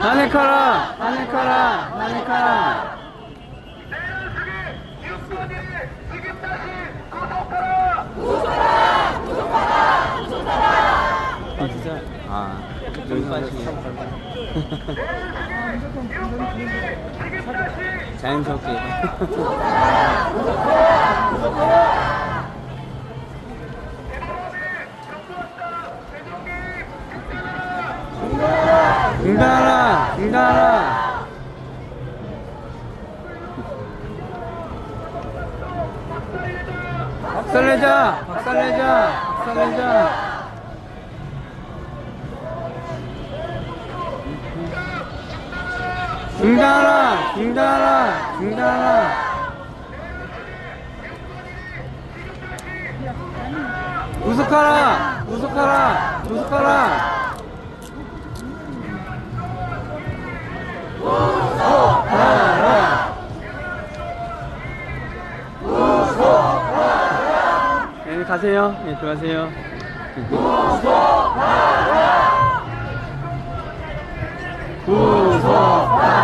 하네카라 하네카라 하네카라. 진짜? 아 여기 빠지네 자연스럽게. 중단 중단하라 박살내자 박살내자 박살내자. 중단하라 중단하라 중단하라. 우습하라 우습하라 우습하라 가세요. 예, 들어가세요. 구속하라! 구속하라!